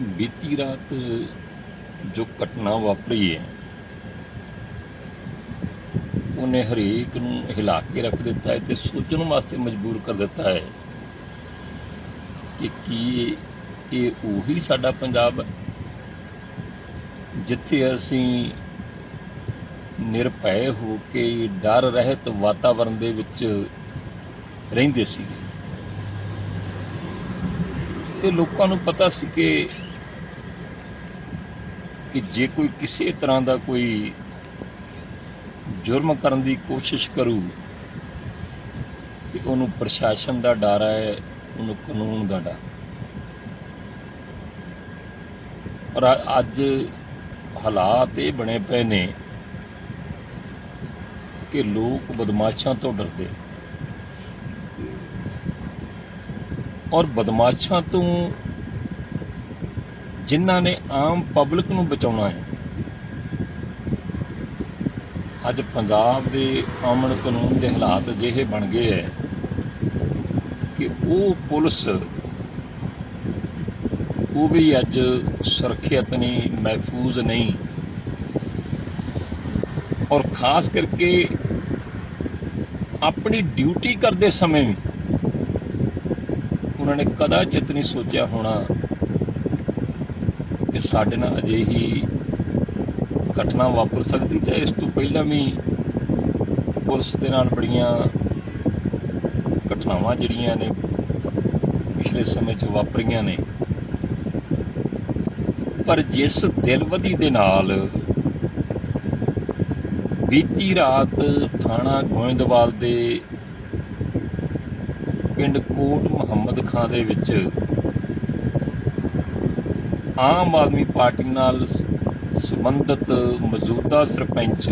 ਬੀਤੀ ਰਾਤ ਜੋ ਘਟਨਾ ਵਾਪਰੀ ਹੈ, ਉਹਨੇ ਹਰੇਕ ਨੂੰ ਹਿਲਾ ਕੇ ਰੱਖ ਦਿੱਤਾ ਹੈ ਤੇ ਸੋਚਣ ਵਾਸਤੇ ਮਜਬੂਰ ਕਰ ਦਿੱਤਾ ਹੈ ਕਿ ਕੀ ਇਹ ਉਹੀ ਸਾਡਾ ਪੰਜਾਬ ਹੈ ਜਿੱਥੇ ਅਸੀਂ ਨਿਰਭੈ ਹੋ ਕੇ ਡਰ ਰਹਿਤ ਵਾਤਾਵਰਣ ਦੇ ਵਿੱਚ ਰਹਿੰਦੇ ਸੀਗੇ। ਤੇ ਲੋਕਾਂ ਨੂੰ ਪਤਾ ਸੀ ਕਿ ਕਿ ਜੇ ਕੋਈ ਕਿਸੇ ਤਰ੍ਹਾਂ ਦਾ ਕੋਈ ਜੁਰਮ ਕਰਨ ਦੀ ਕੋਸ਼ਿਸ਼ ਕਰੂ ਕਿ ਉਹਨੂੰ ਪ੍ਰਸ਼ਾਸਨ ਦਾ ਡਰ ਹੈ, ਉਹਨੂੰ ਕਾਨੂੰਨ ਦਾ ਡਰ। ਪਰ ਅੱਜ ਹਾਲਾਤ ਇਹ ਬਣੇ ਪਏ ਨੇ ਕਿ ਲੋਕ ਬਦਮਾਸ਼ਾਂ ਤੋਂ ਡਰਦੇ। ਔਰ ਬਦਮਾਸ਼ਾਂ ਤੋਂ ਜਿਨ੍ਹਾਂ ਨੇ ਆਮ ਪਬਲਿਕ ਨੂੰ ਬਚਾਉਣਾ ਹੈ। ਅੱਜ ਪੰਜਾਬ ਦੇ ਅਮਨ ਕਾਨੂੰਨ ਦੇ ਹਾਲਾਤ ਅਜਿਹੇ ਬਣ ਗਏ ਹੈ ਕਿ ਉਹ ਪੁਲਿਸ, ਉਹ ਵੀ ਅੱਜ ਸੁਰੱਖਿਅਤ ਨਹੀਂ, ਮਹਿਫੂਜ਼ ਨਹੀਂ। ਔਰ ਖਾਸ ਕਰਕੇ ਆਪਣੀ ਡਿਊਟੀ ਕਰਦੇ ਸਮੇਂ ਵੀ ਉਹਨਾਂ ਨੇ ਕਦਾ ਜਿੱਤ ਨਹੀਂ ਸੋਚਿਆ ਹੋਣਾ ਕਿ ਸਾਡੇ ਨਾਲ ਅਜਿਹੀ ਘਟਨਾ ਵਾਪਰ ਸਕਦੀ ਜਾਂ ਇਸ ਤੋਂ ਪਹਿਲਾਂ ਵੀ ਪੁਲਿਸ ਦੇ ਨਾਲ ਬੜੀਆਂ ਘਟਨਾਵਾਂ ਜਿਹੜੀਆਂ ਨੇ ਪਿਛਲੇ ਸਮੇਂ 'ਚ ਵਾਪਰੀਆਂ ਨੇ। ਪਰ ਜਿਸ ਦਿਲਵਦੀ ਦੇ ਨਾਲ ਬੀਤੀ ਰਾਤ ਥਾਣਾ ਗੋਇੰਦਵਾਲ ਦੇ ਪਿੰਡ ਕੋਟ ਮੁਹੰਮਦ ਖਾਂ ਦੇ ਵਿੱਚ ਆਮ ਆਦਮੀ ਪਾਰਟੀ ਨਾਲ ਸੰਬੰਧਿਤ ਮੌਜੂਦਾ ਸਰਪੰਚ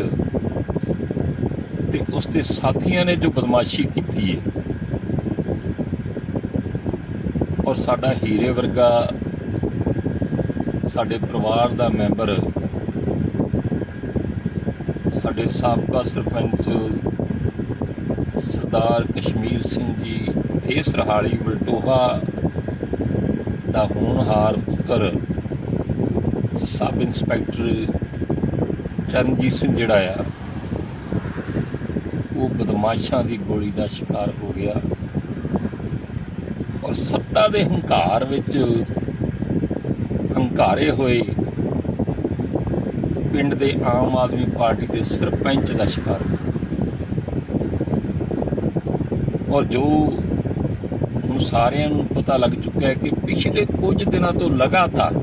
ਤੇ ਉਸ ਦੇ ਸਾਥੀਆਂ ਨੇ ਜੋ ਬਦਮਾਸ਼ੀ ਕੀਤੀ ਹੈ ਔਰ ਸਾਡਾ ਹੀਰੇ ਵਰਗਾ ਸਾਡੇ ਪਰਿਵਾਰ ਦਾ ਮੈਂਬਰ, ਸਾਡੇ ਸਾਬਕਾ ਸਰਪੰਚ ਸਰਦਾਰ ਕਸ਼ਮੀਰ ਸਿੰਘ ਜੀ ਥੇਸ ਸਰਹਾਲੀ ਵਲਟੋਹਾ ਦਾ ਹੋਣਹਾਰ ਪੁੱਤਰ ਸਬ ਇੰਸਪੈਕਟਰ ਚਰਨਜੀਤ ਸਿੰਘ ਜਿਹੜਾ ਆ, ਉਹ ਬਦਮਾਸ਼ਾਂ ਦੀ ਗੋਲੀ ਦਾ ਸ਼ਿਕਾਰ ਹੋ ਗਿਆ ਔਰ ਸੱਤਾ ਦੇ ਹੰਕਾਰ ਵਿੱਚ ਹੰਕਾਰੇ ਹੋਏ ਪਿੰਡ ਦੇ ਆਮ ਆਦਮੀ ਪਾਰਟੀ ਦੇ ਸਰਪੰਚ ਦਾ ਸ਼ਿਕਾਰ ਹੋ ਗਿਆ। ਔਰ ਜੋ ਹੁਣ ਸਾਰਿਆਂ ਨੂੰ ਪਤਾ ਲੱਗ ਚੁੱਕਿਆ ਹੈ ਕਿ ਪਿਛਲੇ ਕੁਝ ਦਿਨਾਂ ਤੋਂ ਲਗਾਤਾਰ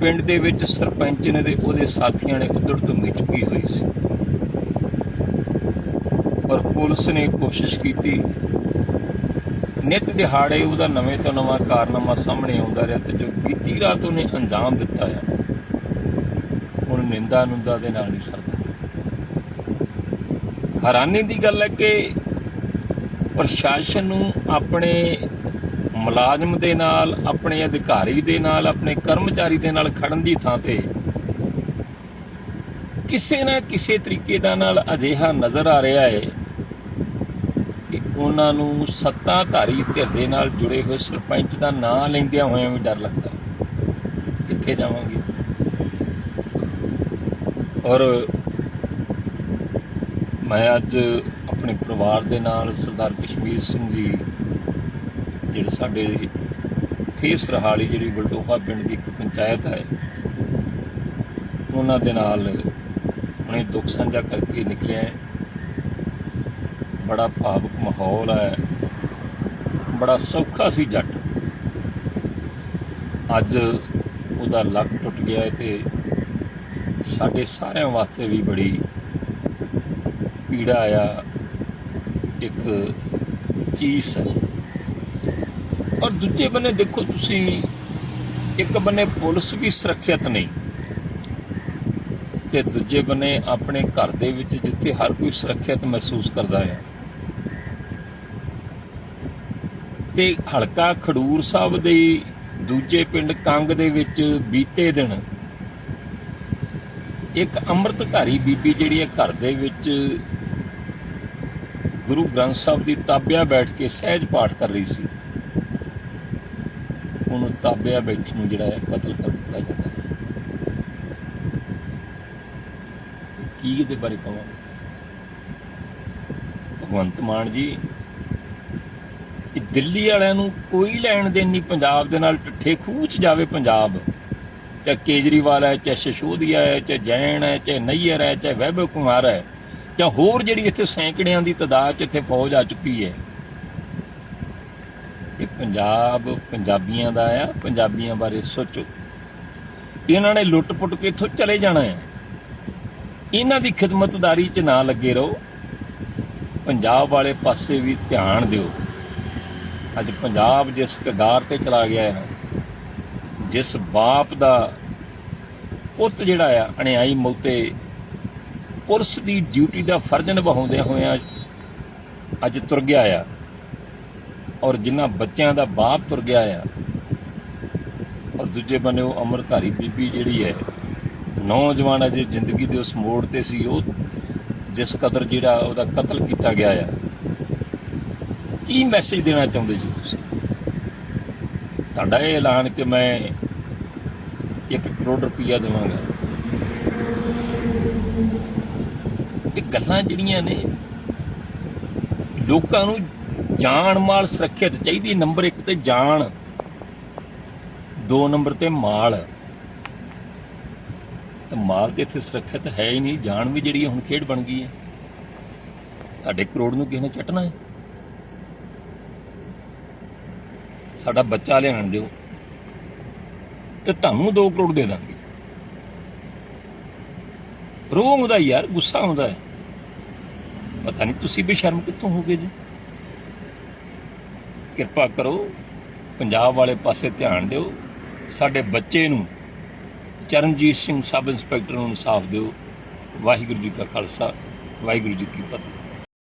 ਪਿੰਡ ਦੇ ਵਿੱਚ ਸਰਪੰਚ ਨੇ ਤੇ ਉਹਦੇ ਸਾਥੀਆਂ ਨੇ ਉਧੜ ਧੁੰਮੀ ਚੁੱਕੀ ਹੋਈ ਸੀ। ਪਰ ਪੁਲਿਸ ਨੇ ਕੋਸ਼ਿਸ਼ ਕੀਤੀ। ਨਿਤ ਦਿਹਾੜੇ ਉਹਦਾ ਨਵੇਂ ਤੋਂ ਨਵਾਂ ਕਾਰਨਾਮਾ ਸਾਹਮਣੇ ਆਉਂਦਾ ਰਿਹਾ ਤੇ ਜੋ ਬੀਤੀ ਰਾਤ ਉਹਨੇ ਅੰਜਾਮ ਦਿੱਤਾ ਆ, ਹੁਣ ਨਿੰਦਾ ਨੁੰਦਾ ਦੇ ਨਾਲ ਨਹੀਂ ਸਰਦਾ। ਹੈਰਾਨੀ ਦੀ ਗੱਲ ਹੈ ਕਿ ਪ੍ਰਸ਼ਾਸਨ ਨੂੰ ਆਪਣੇ ਮੁਲਾਜ਼ਮ ਦੇ ਨਾਲ, ਆਪਣੇ ਅਧਿਕਾਰੀ ਦੇ ਨਾਲ, ਆਪਣੇ ਕਰਮਚਾਰੀ ਦੇ ਨਾਲ ਖੜਨ ਦੀ ਥਾਂ ਤੇ ਕਿਸੇ ਨਾ ਕਿਸੇ ਤਰੀਕੇ ਦਾ ਨਾਲ ਅਜਿਹਾ ਨਜ਼ਰ ਆ ਰਿਹਾ ਹੈ ਕਿ ਉਹਨਾਂ ਨੂੰ ਸੱਤਾਧਾਰੀ ਧਿਰ ਦੇ ਨਾਲ ਜੁੜੇ ਹੋਏ ਸਰਪੰਚ ਦਾ ਨਾਂ ਲੈਂਦਿਆਂ ਹੋਇਆਂ ਵੀ ਡਰ ਲੱਗਦਾ ਕਿੱਥੇ ਜਾਵਾਂਗੇ? ਔਰ ਮੈਂ ਅੱਜ ਆਪਣੇ ਪਰਿਵਾਰ ਦੇ ਨਾਲ ਸਰਦਾਰ ਕਸ਼ਮੀਰ ਸਿੰਘ ਜੀ ਜਿਹੜੇ ਸਾਡੇ ਥੇਸ ਰਹਾਲੀ ਜਿਹੜੀ ਬਲਟੋਹਾ ਪਿੰਡ ਦੀ ਇੱਕ ਪੰਚਾਇਤ ਹੈ, ਉਹਨਾਂ ਦੇ ਨਾਲ ਉਹਨੇ ਦੁੱਖ ਸਾਂਝਾ ਕਰਕੇ ਨਿਕਲਿਆ ਹੈ। ਬੜਾ ਭਾਵੁਕ ਮਾਹੌਲ ਹੈ, ਬੜਾ ਸੌਖਾ ਸੀ ਜੱਟ। ਅੱਜ ਉਹਦਾ ਲੱਕ ਟੁੱਟ ਗਿਆ ਹੈ ਤੇ ਸਾਡੇ ਸਾਰਿਆਂ ਵਾਸਤੇ ਵੀ ਬੜੀ ਪੀੜਾ ਆ, ਇੱਕ ਚੀਜ਼ ਹੈ। ਔਰ ਦੂਜੇ ਬੰਨੇ ਦੇਖੋ ਤੁਸੀਂ, ਇੱਕ ਬੰਨੇ ਪੁਲਿਸ ਵੀ ਸੁਰੱਖਿਅਤ ਨਹੀਂ, ਤੇ ਦੂਜੇ ਬੰਨੇ ਆਪਣੇ ਘਰ ਦੇ ਵਿੱਚ ਜਿੱਥੇ ਹਰ ਕੋਈ ਸੁਰੱਖਿਅਤ ਮਹਿਸੂਸ ਕਰਦਾ ਹੈ। ਤੇ ਹਲਕਾ ਖਡੂਰ ਸਾਹਿਬ ਦੇ ਦੂਜੇ ਪਿੰਡ ਕੰਗ ਦੇ ਵਿੱਚ ਬੀਤੇ ਦਿਨ ਇੱਕ ਅੰਮ੍ਰਿਤਧਾਰੀ ਬੀਬੀ ਜਿਹੜੀ ਹੈ ਘਰ ਦੇ ਵਿੱਚ ਗੁਰੂ ਗ੍ਰੰਥ ਸਾਹਿਬ ਦੀ ਤਾਬਿਆ ਬੈਠ ਕੇ ਸਹਿਜ ਪਾਠ ਕਰ ਰਹੀ ਸੀ। ਤਾਬਿਆ ਬੈਠੀ ਨੂੰ ਜਿਹੜਾ ਹੈ ਕਤਲ ਕਰ ਦਿੱਤਾ ਜਾਂਦਾ ਹੈ। ਕੀ ਇਹਦੇ ਬਾਰੇ ਕਹਾਂਗੇ? ਭਗਵੰਤ ਮਾਨ ਜੀ, ਇਹ ਦਿੱਲੀ ਵਾਲਿਆਂ ਨੂੰ ਕੋਈ ਲੈਣ ਦੇਣ ਨਹੀਂ, ਪੰਜਾਬ ਦੇ ਨਾਲ ਟੱਠੇ ਖੂਹ ਚ ਜਾਵੇ ਪੰਜਾਬ। ਚਾਹੇ ਕੇਜਰੀਵਾਲ ਹੈ, ਚਾਹੇ ਸ਼ਸ਼ੋਦੀਆ ਹੈ, ਚਾਹੇ ਜੈਨ ਹੈ, ਚਾਹੇ ਨਈਅਰ ਹੈ, ਚਾਹੇ ਵੈਭਵ ਕੁਮਾਰ ਹੈ, ਜਾਂ ਹੋਰ ਜਿਹੜੀ ਇੱਥੇ ਸੈਂਕੜਿਆਂ ਦੀ ਤਾਦਾਦ ਚ ਇੱਥੇ ਫੌਜ ਆ ਚੁੱਕੀ ਹੈ ਇਹ ਪੰਜਾਬ ਪੰਜਾਬੀਆਂ ਦਾ ਆ, ਪੰਜਾਬੀਆਂ ਬਾਰੇ ਸੋਚੋ। ਇਹਨਾਂ ਨੇ ਲੁੱਟ-ਪੁੱਟ ਕੇ ਇੱਥੋਂ ਚਲੇ ਜਾਣਾ ਹੈ ਇਹਨਾਂ ਦੀ ਖਿਦਮਤਦਾਰੀ 'ਚ ਨਾ ਲੱਗੇ ਰਹੋ। ਪੰਜਾਬ ਵਾਲੇ ਪਾਸੇ ਵੀ ਧਿਆਨ ਦਿਓ। ਅੱਜ ਪੰਜਾਬ ਜਿਸ ਕਗਾਰ ਤੇ ਚਲਾ ਗਿਆ ਹੈ ਜਿਸ ਬਾਪ ਦਾ ਪੁੱਤ ਜਿਹੜਾ ਆ, ਅਣਿਆਈ ਮੌਤੇ ਪੁਲਿਸ ਦੀ ਡਿਊਟੀ ਦਾ ਫਰਜ਼ ਨਿਭਾਉਂਦੇ ਹੋਇਆਂ ਅੱਜ ਤੁਰ ਗਿਆ ਆ। ਔਰ ਜਿਨ੍ਹਾਂ ਬੱਚਿਆਂ ਦਾ ਬਾਪ ਤੁਰ ਗਿਆ ਆ, ਔਰ ਦੂਜੇ ਬੰਨੇ ਉਹ ਅਮਰਧਾਰੀ ਬੀਬੀ ਜਿਹੜੀ ਹੈ, ਨੌਜਵਾਨ ਅਜੇ ਜ਼ਿੰਦਗੀ ਦੇ ਉਸ ਮੋੜ ਤੇ ਸੀ, ਉਹ ਜਿਸ ਕਦਰ ਜਿਹੜਾ ਉਹਦਾ ਕਤਲ ਕੀਤਾ ਗਿਆ ਆ। ਕੀ ਮੈਸੇਜ ਦੇਣਾ ਚਾਹੁੰਦੇ ਜੀ ਤੁਸੀਂ? ਤੁਹਾਡਾ ਇਹ ਐਲਾਨ ਕਿ ਮੈਂ 1 ਕਰੋੜ ਰੁਪਈਆ ਦੇਵਾਂਗਾ। ਇਹ ਗੱਲਾਂ ਜਿਹੜੀਆਂ ਨੇ, ਲੋਕਾਂ ਨੂੰ ਜਾਨ ਮਾਲ ਸੁਰੱਖਿਅਤ ਚਾਹੀਦੀ, ਨੰਬਰ 1 ਤੇ ਜਾਨ 2 ਨੰਬਰ ਤੇ ਮਾਲ। ਤੇ ਮਾਲ ਤੇ ਇੱਥੇ ਸੁਰੱਖਿਅਤ ਹੈ ਹੀ ਨਹੀਂ ਜਾਨ ਵੀ ਜਿਹੜੀ ਹੁਣ ਖੇਡ ਬਣ ਗਈ ਹੈ। ਤੁਹਾਡੇ ਕਰੋੜ ਨੂੰ ਕਿਸੇ ਨੇ ਚੱਟਣਾ ਹੈ? ਸਾਡਾ ਬੱਚਾ ਲਿਆਣ ਦਿਓ, ਤੇ ਤੁਹਾਨੂੰ 2 ਕਰੋੜ ਦੇ ਦਾਂਗੇ। ਰੋਹ ਆਉਂਦਾ ਯਾਰ, ਗੁੱਸਾ ਆਉਂਦਾ ਹੈ। ਪਤਾ ਨਹੀਂ ਤੁਸੀਂ ਬੇਸ਼ਰਮ ਕਿੱਥੋਂ ਹੋ ਗਏ ਜੀ। ਕਿਰਪਾ ਕਰੋ, ਪੰਜਾਬ ਵਾਲੇ ਪਾਸੇ ਧਿਆਨ ਦਿਓ, ਸਾਡੇ ਬੱਚੇ ਨੂੰ ਚਰਨਜੀਤ ਸਿੰਘ ਸਬ ਇੰਸਪੈਕਟਰ ਨੂੰ ਇਨਸਾਫ ਦਿਓ, ਵਾਹਿਗੁਰੂ ਜੀ ਕਾ ਖਾਲਸਾ, ਵਾਹਿਗੁਰੂ ਜੀ ਕੀ ਫਤਿਹ।